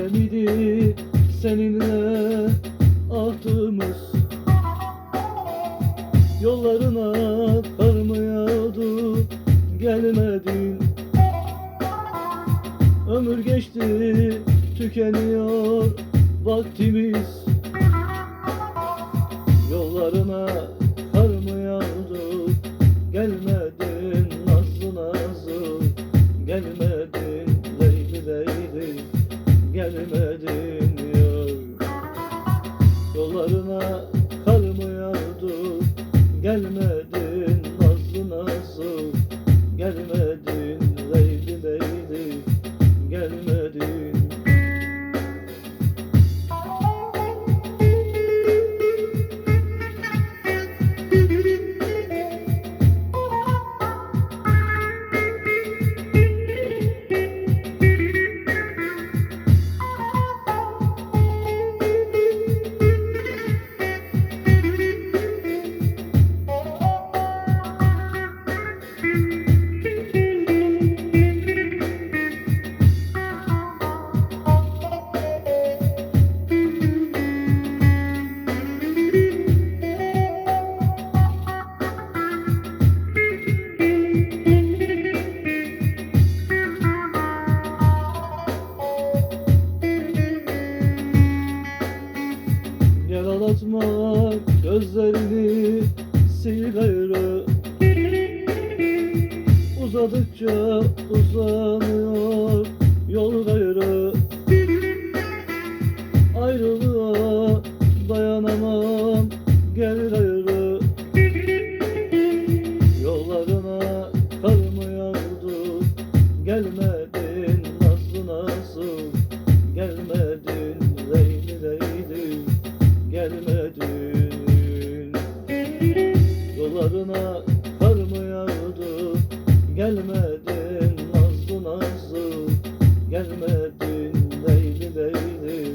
Öyle miydi seninle ahtımız Yollarına varmıyordu gelmedin. Ömür geçti tükeniyor vaktimiz. Yollarına varmıyordu gelmedin. Nazlı nazlı gelmedin. Gözlerini sil Uzadıkça uzanıyor yol gayrı Ayrılığa dayanamam gel gayrı Yollarına kar mı yağdı Gelmedin Gelmedin nazlı nazlı Gelmedin leyli leyli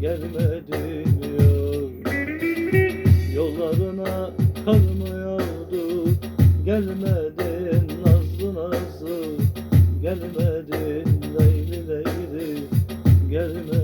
Gelmedin yar. Yollarına kar mı yağdı Gelmedin nazlı nazlı Gelmedin leyli leyli Gelmedin